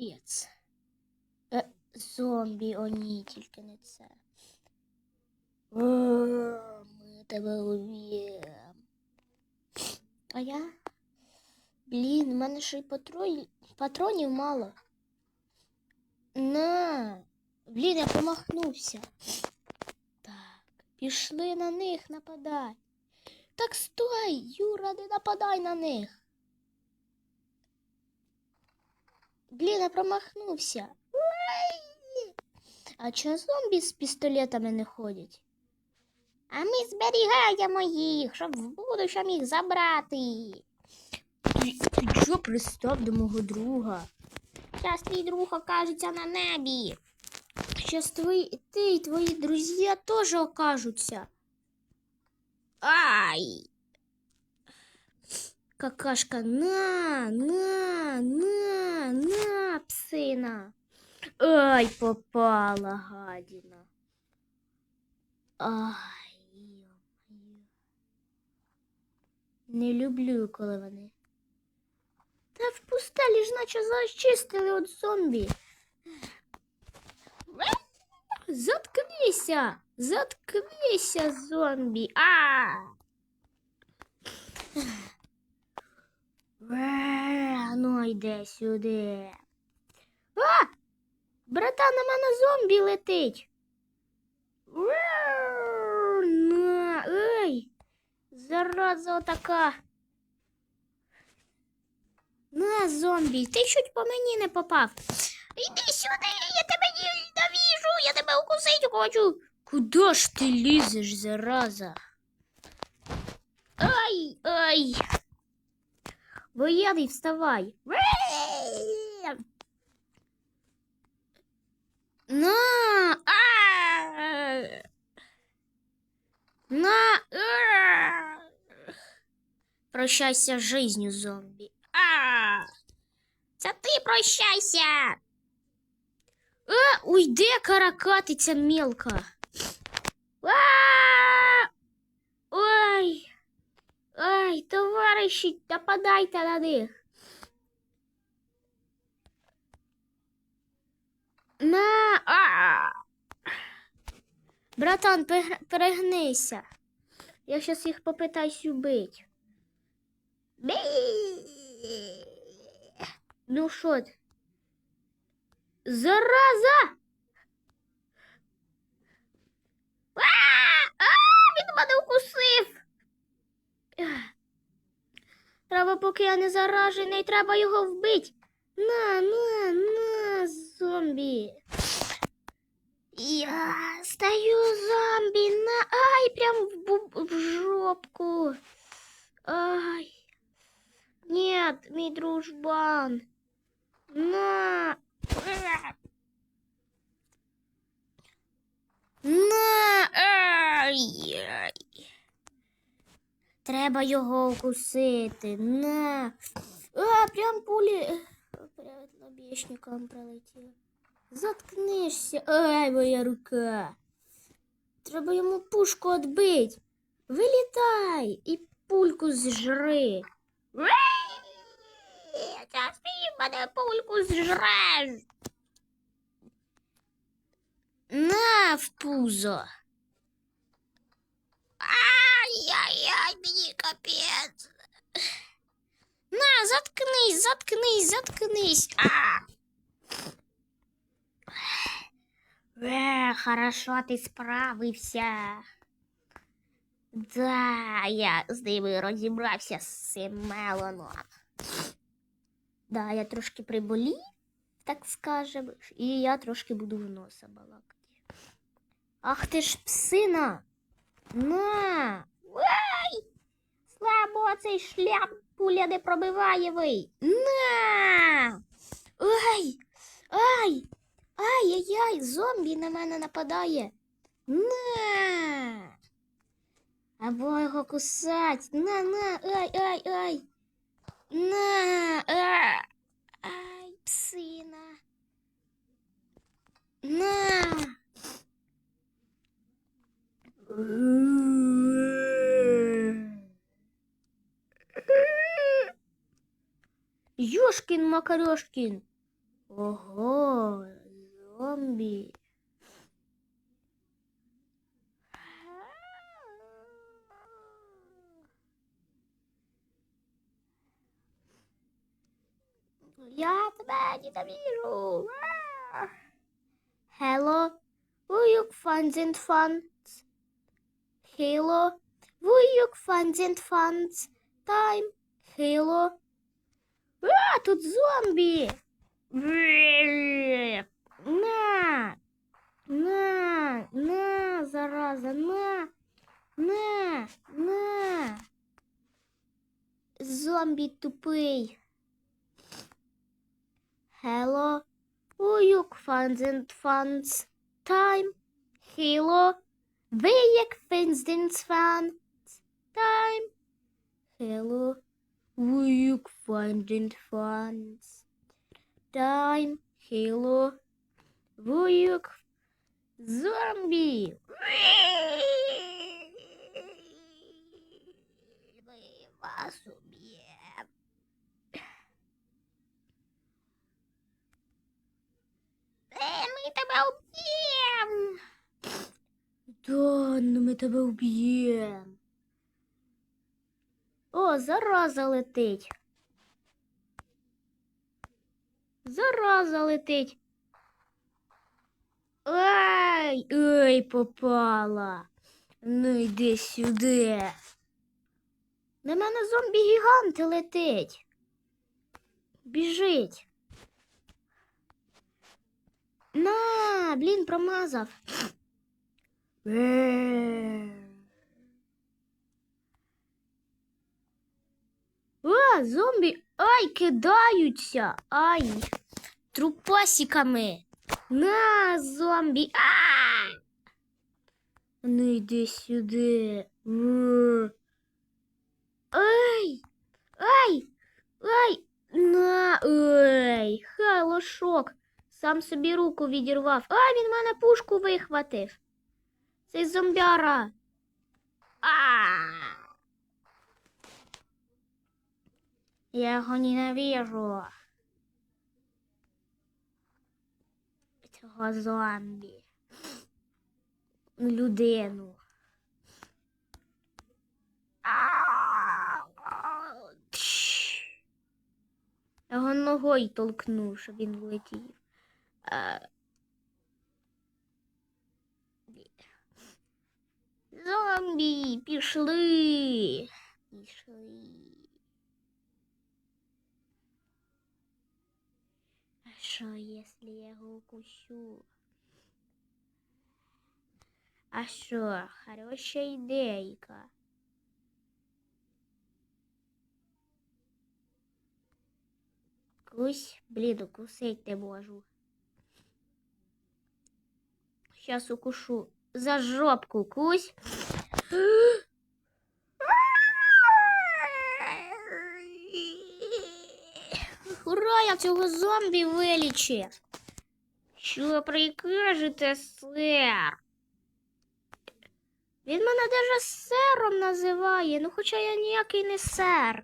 Капець. Е, зомбі, о ні, тільки не це. Е, Ми тебе уб'ємо. А я? Блін, у мене ще й патрон... патронів мало. На. Блін, я помахнувся. Так, пішли на них нападай. Так стой, Юра, не нападай на них. Блін, я промахнувся. А чого зомбі з пістолетами не ходять? А ми зберігаємо їх, щоб в будущому їх забрати. Ти, ти що пристав до мого друга? Зараз твій друг окажеться на небі. Зараз твої, ти і твої друзі теж окажуться. Ай! Какашка, на, на, на, на, псина. Ай, попала гадіна. Ай. Не люблю, коли вони. Та в пустелі ж наче зачистили від зомбі. Заткнися! Заткнися, зомбі! А! Е, Ну, йди сюди. А! Братан, на мене зомбі летить. Ей! Зараза така. На, зомбі, ти чуть по мені не попав. Іди сюди, я тебе не довіжу, я тебе укусить хочу. Куди ж ти лізеш, зараза? Ай, ай. Воєнний, вставай. На! А! На! А! Прощайся з жизнью, зомбі. А! Це ти прощайся. А, уйди, каракатиця мелка. А! Ой. Ай, товариші, нападайте на них. На. А! Братан, перегр- перегнися. Я щас їх попитаюсь убить. Бі! Ну що? Зараза! Треба, поки я не заражений, треба його вбити. На, на, на, зомбі. Я стаю зомбі на ай, прям в, бу- в жопку. Ай. Нет, мій дружбан. На. Е. На. Ай. Треба його укусити. На. А, прям пулі перед лобішником прилетіли. Заткнешся. Ай, моя рука. Треба йому пушку відбити. Вилітай і пульку зжри. Зараз ти мене пульку зжреш. На в пузо. Ай-яй-яй, мені капець. На, заткнись, заткнись, заткнись. А. Е, хорошо, ти справився. Да, я з ними розібрався з цим мелоном. Да, я трошки приболів, так скажемо, і я трошки буду в носа балакати. Ах ти ж псина! На! Цей шлях пуля не пробиваєвий. На! Ай! Ай! Ай-яй-яй! Зомбі на мене нападає. На! Або його кусать. На, на, ай, ай, ай. На, а, ай, псина. На. Ёшкин Макарёшкин. Ого, зомбі. Я тебе ненавижу. Hello, will you find and funds? Hello, will you find and funds? Time. Hello. А, тут зомбі. На. На, на, зараза, на. На, на. Зомбі тупий. Hello. Уюк and funds. Time. Hello. Вияк and funds. Time. Hello. Уюк funds and funds. Time. Hello. Вуюк. Зомбі. Ми вас уб'єм. Е, ми тебе уб'єм. Да, ну ми тебе уб'єм. О, зараза летить. Зараза летить. Ай, ой, попала. Ну йди сюди. На мене зомбі-гігант летить. Біжить. На, блін, промазав. Зомбі, ай, кидаються. Ай, трупасиками. На, зомбі. А! Ну йди сюди. Ай! Ай! Ай! На! Ой! Халошок! Сам собі руку відірвав. А, він мене пушку вихватив. Цей зомбяра. А! Я його ненавижу. Цього зомбі. Людину. Його ногою толкнув, щоб він влетів. Зомбі, пішли. Пішли. Що, якщо я його укусю? А що, хороша ідейка. Кусь, блін, укусить не можу. Сейчас укушу. За жопку кусь. Ура, я цього зомбі вилічив. Що прикажете, сер? Він мене даже сером називає, ну хоча я ніякий не сер.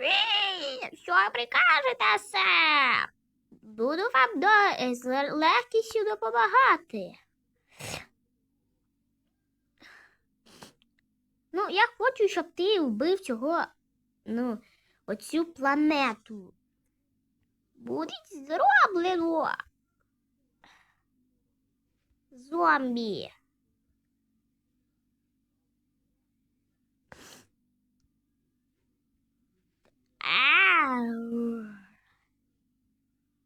Ей, Що прикажете, сер? Буду вам до... з ле- легкістю допомагати. Ну, я хочу, щоб ти вбив цього, ну, оцю планету. Буде зроблено. Зомбі.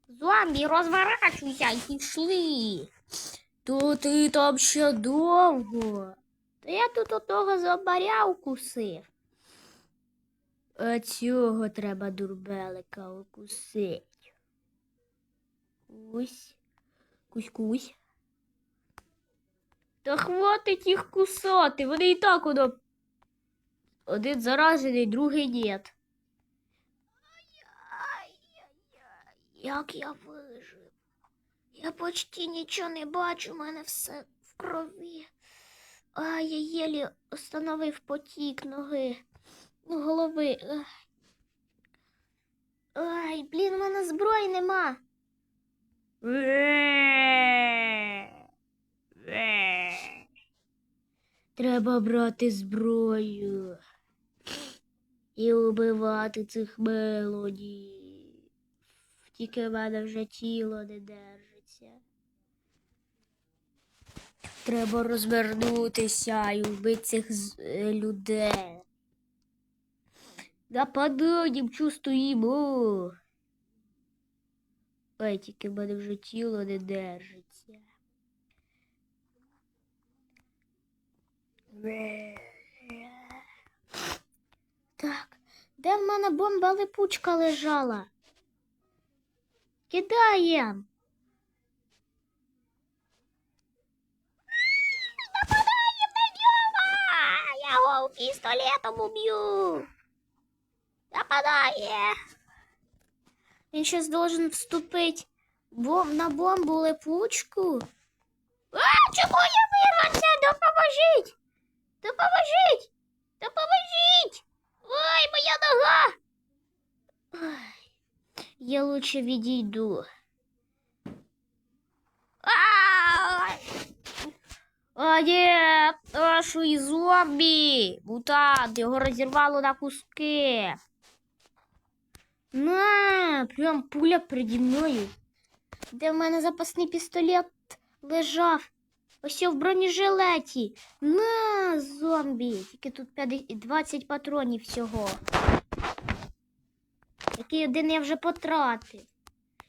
Зомбі, розворачуйся і пішли. То ти там ще довго. Та я тут одного зомбаря укусив. А цього треба дурбелика укусить. Ось. Кусь-кусь. Та хватить їх кусати, вони і так воно. Один заражений, другий нет. Як я вижив. Я почти нічого не бачу, у мене все в крові. А я єлі остановив потік ноги, ну, голови. Ай. Ай, блін, у мене зброї нема. Треба брати зброю і убивати цих мелодій. Тільки в мене вже тіло не держиться. Треба розвернутися і вбити цих е, людей. Нападаємо, чувствуємо. Ой, тільки в мене вже тіло не держиться. Так, де в мене бомба липучка лежала? Кидаєм. Нападаєм на нього! Я його пістолетом уб'ю. Нападає. Він щас должен вступити бом... на бомбу липучку. А, чому я вирвався? Допоможіть! Допоможіть! Допоможіть! Ой, моя нога! Ой, я лучше відійду. Ай! А, нет! Ашу і зомбі! Мутант, його розірвало на куски. На, прям пуля переді мною. Де в мене запасний пістолет лежав? Ось в бронежилеті. На, зомбі. Тільки тут 50 20 патронів всього. Який один я вже потратив.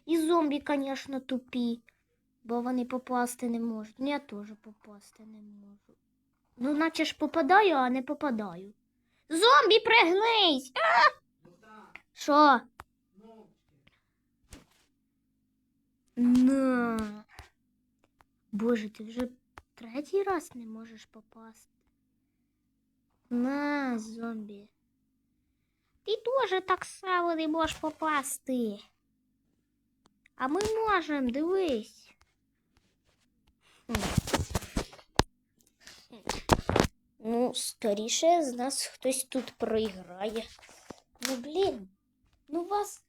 І зомбі, звісно, тупі. Бо вони попасти не можуть. Ну, я теж попасти не можу. Ну, наче ж попадаю, а не попадаю. Зомбі, пригнись! А! Що? На. Боже, ти вже третій раз не можеш попасти. На, зомбі. Ти теж так само не можеш попасти. А ми можемо, дивись. Хм. Ну, скоріше з нас хтось тут проіграє. Ну, блін, ну вас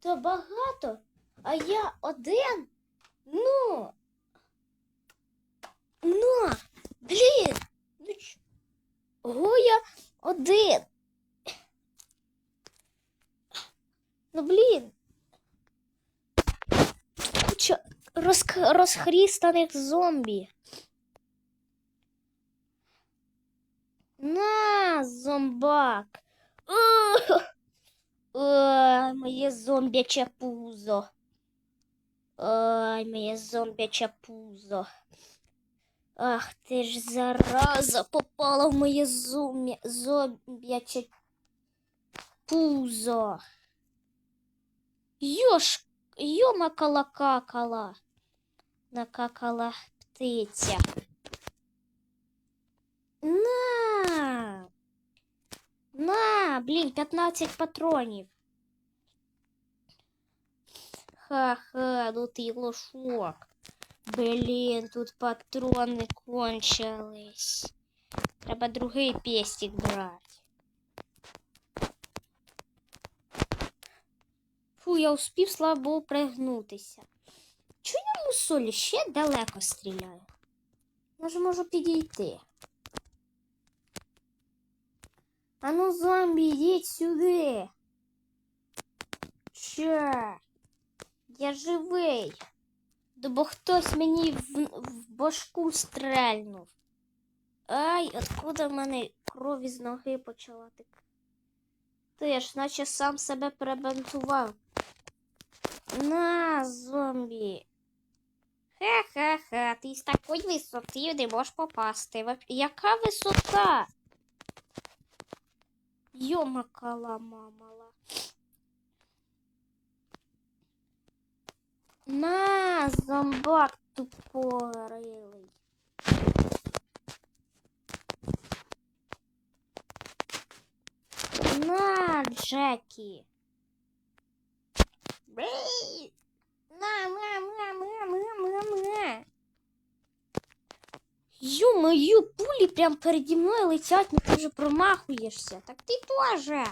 то багато, А я один. Ну. Ну, блін. Ну, ч- Ого, я один. Ну, блін. Куча розх... розхрістаних зомбі. На, зомбак. Ой, моє зомбяче пузо. Ой, моє зомбяче пузо. Ах ти ж зараза попала в моє зум'я... зомбяче пузо. Йош, йомакала какала. Накакала птиця. На. На, блін, 15 патронів. Ха-ха, ну ти лошок. Блін, тут патрони кончились. Треба другий пестик брати. Фу, я успів, слава Богу, пригнутися. Чому я мусолі ще далеко стріляю? Може, можу підійти. А ну, зомбі, йдіть сюди. Че? Я живий. Да бо хтось мені в, в башку стрельнув. Ай, откуда в мене кров із ноги почала текти? Ти ж наче сам себе перебантував. На, зомбі. Ха-ха-ха, ти з такої висоти не можеш попасти. Яка висота? Йомакала мамала. На, зомбак тупорилий. На, Джекі. На, на, на, на, на, на, на. Ё-моё, пули прям переді мною летять, ну ти вже промахуєшся. Так ти тоже.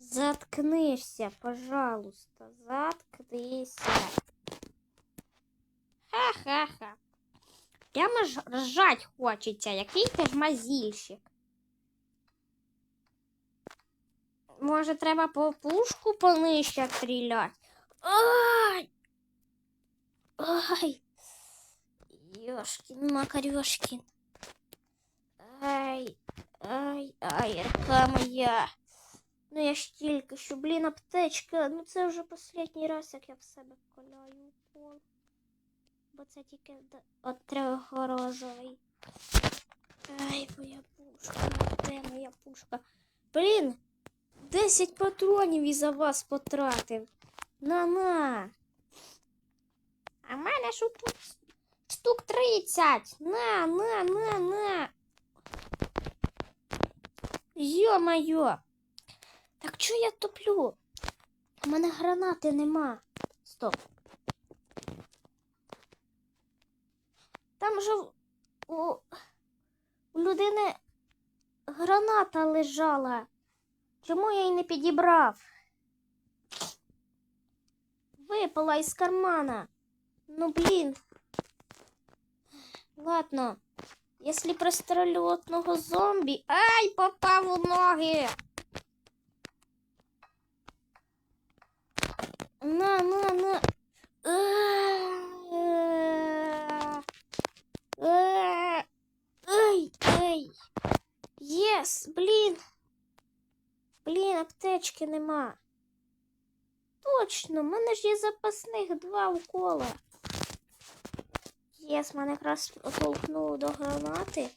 Заткнешься, пожалуйста, заткнися. Ха-ха-ха. Прямо ж ржать хочеться, який ти ж мазільщик. Може, треба по пушку понижче стріляти? Ай! Ай! Йошкін, Макарьошкін. Ай, ай, ай, рука моя. Ну я ж тільки що, блін, аптечка. Ну це вже останній раз, як я в себе коляю укол. Бо це тільки от трьохгорозовий. Ай, моя пушка, де моя пушка? Блін, 10 патронів і за вас потратив. На-на. А в мене ж тут штук 30. На, на, на, на. Йо-моє. Так чого я топлю? У мене гранати нема. Стоп. Там же у, у людини граната лежала. Чому я її не підібрав? Випала із кармана. Ну блін. Ладно. Если прострелю одного зомбі. Ай, попав у ноги. На, на, на. Ай, ай. Єс, блін. Блін, аптечки нема. Точно, в мене ж є запасних два укола. Єс, мене якраз толкнуло до гранати.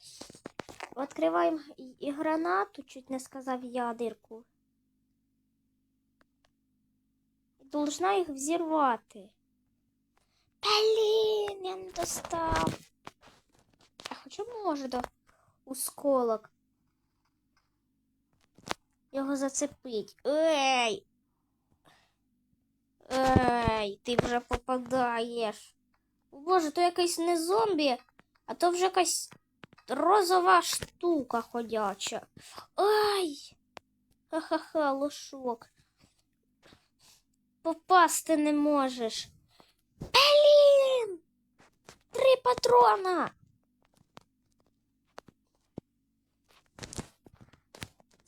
Відкриваємо і гранату, чуть не сказав ядерку. Должна їх взірвати. Блін, я не достав. А хоча може до усколок. Його зацепить. Ей! Ей, ти вже попадаєш. Боже, то якийсь не зомбі, а то вже якась розова штука ходяча. Ай! Ха-ха-ха, лошок. Попасти не можеш. Блін! Три патрона.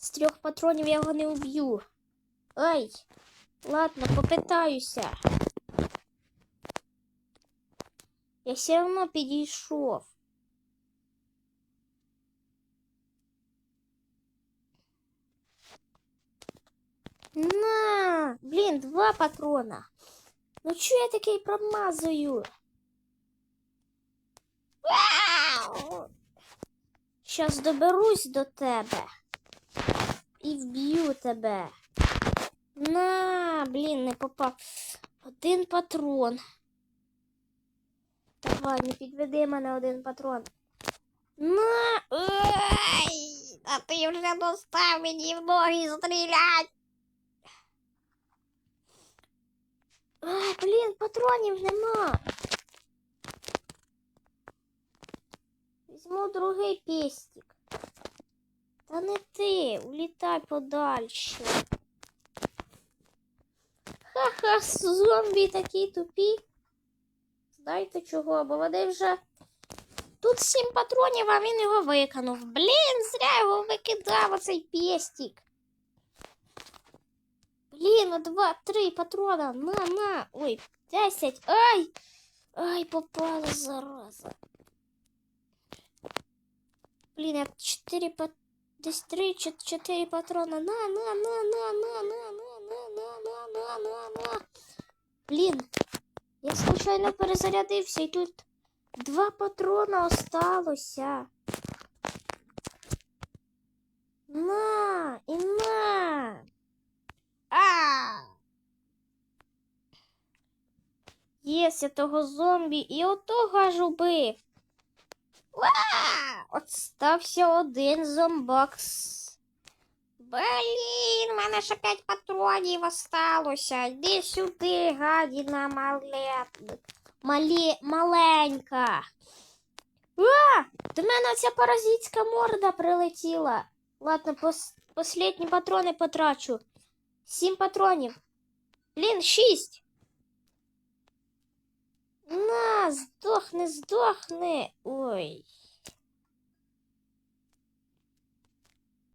З трьох патронів я його не уб'ю. Ай! Ладно, попитаюся. Я все одно підійшов. На, блін, два патрона. Ну чого я такий промазую? Щас доберусь до тебе і вб'ю тебе. На, блін, не попав. Один патрон. Давай, не підведи мене один патрон. На! Ой! А ти вже достав мені в ноги стрілять. Ай, блін, патронів нема. Візьму другий пестик. Та не ти, улітай подальше. Ха-ха, зомбі такі тупі. Знаєте чого? Бо вони вже. Тут сім патронів, а він його викинув. Блін, зря його викидав оцей пестик. Блін, два, три патрона. На, на. Ой, десять. Ай! Ай, попала зараза. Блін, я чотири пат... Десь три, чот- чотири патрона. На, на, на, на, на, на, на, на, на, на, на, на, на. Блін, я случайно перезарядився і тут два патрона осталося. На, і на. А! Єс, я того зомбі і отого аж убив. От стався один зомбакс. Блін, в мене ще п'ять патронів осталося. Йди сюди, гадіна мале... Малі... маленька. А! До мене ця паразитська морда прилетіла. Ладно, пос... последні патрони потрачу. Сім патронів. Блін, шість. На, здох. здохни, здохни. Ой.